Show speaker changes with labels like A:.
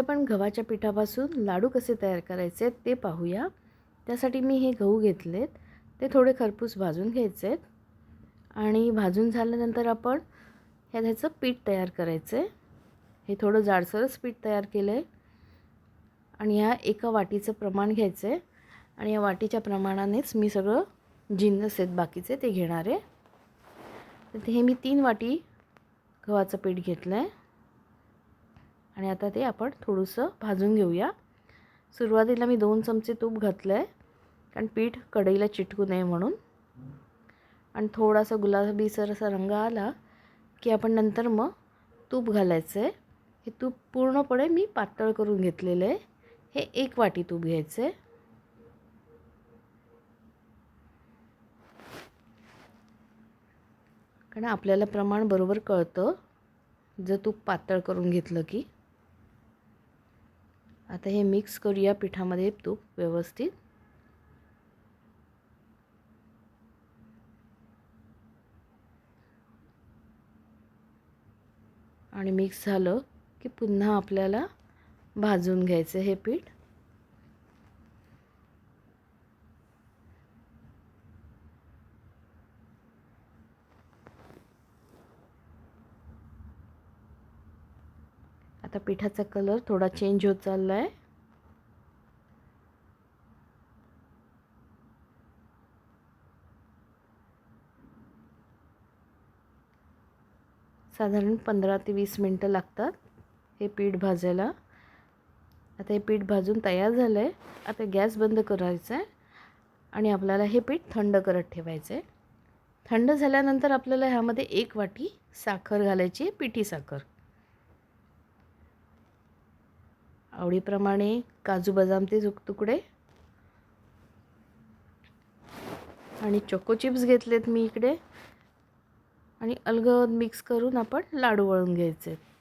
A: गव्हाच्या पिठापासून लाडू कसे तयार करायचे आहेत ते पाहूया. त्यासाठी मी हे गहू घेतलेत. ते थोडे खरपूस भाजून घ्यायचे आहेत. आणि भाजून झाल्यानंतर आपण ह्या ह्याचं पीठ तयार करायचं. हे थोडं जाडसरच पीठ तयार केलं आहे आणि ह्या एका वाटीचं प्रमाण घ्यायचं. आहे आणि या वाटीच्या प्रमाणानेच मी सगळं जिन्नस आहेत बाकीचे ते घेणार आहे. तर हे मी तीन वाटी गव्हाचं पीठ घेतलं आहे आणि आता ते आपण थोडंसं भाजून घेऊया. सुरुवातीला मी दोन चमचे तूप घातलं आहे कारण पीठ कढईला चिटकू नये म्हणून. आणि थोडासा गुलाबीसर असा रंग आला की आपण नंतर मग तूप घालायचं आहे हे तूप पूर्णपणे मी पातळ करून घेतलेलं आहे. हे एक वाटी तूप घ्यायचं आहे कारण आपल्याला प्रमाण बरोबर कळतं जर तूप पातळ करून घेतलं की. आता हे मिक्स करूया पिठामध्ये तूप व्यवस्थित. आणि मिक्स झालं की पुन्हा आपल्याला भाजून घ्यायचं हे पीठ. आता पिठाचा कलर थोडा चेंज होत चालला आहे साधारण पंधरा ते वीस मिनटं लागतात हे पीठ भाजायला. आता हे पीठ भाजून तयार झालं आहे आता गॅस बंद करायचा आहे आणि आपल्याला हे पीठ थंड करत ठेवायचं आहे थंड झाल्यानंतर आपल्याला ह्यामध्ये एक वाटी साखर घालायची आहे पिठी साखर. आवडीप्रमाणे काजू बदामचे तुकडे. आणि चोको चिप्स घेतलेत मी इकडे. आणि अलगद मिक्स करून आपण लाडू वळून घ्यायचे.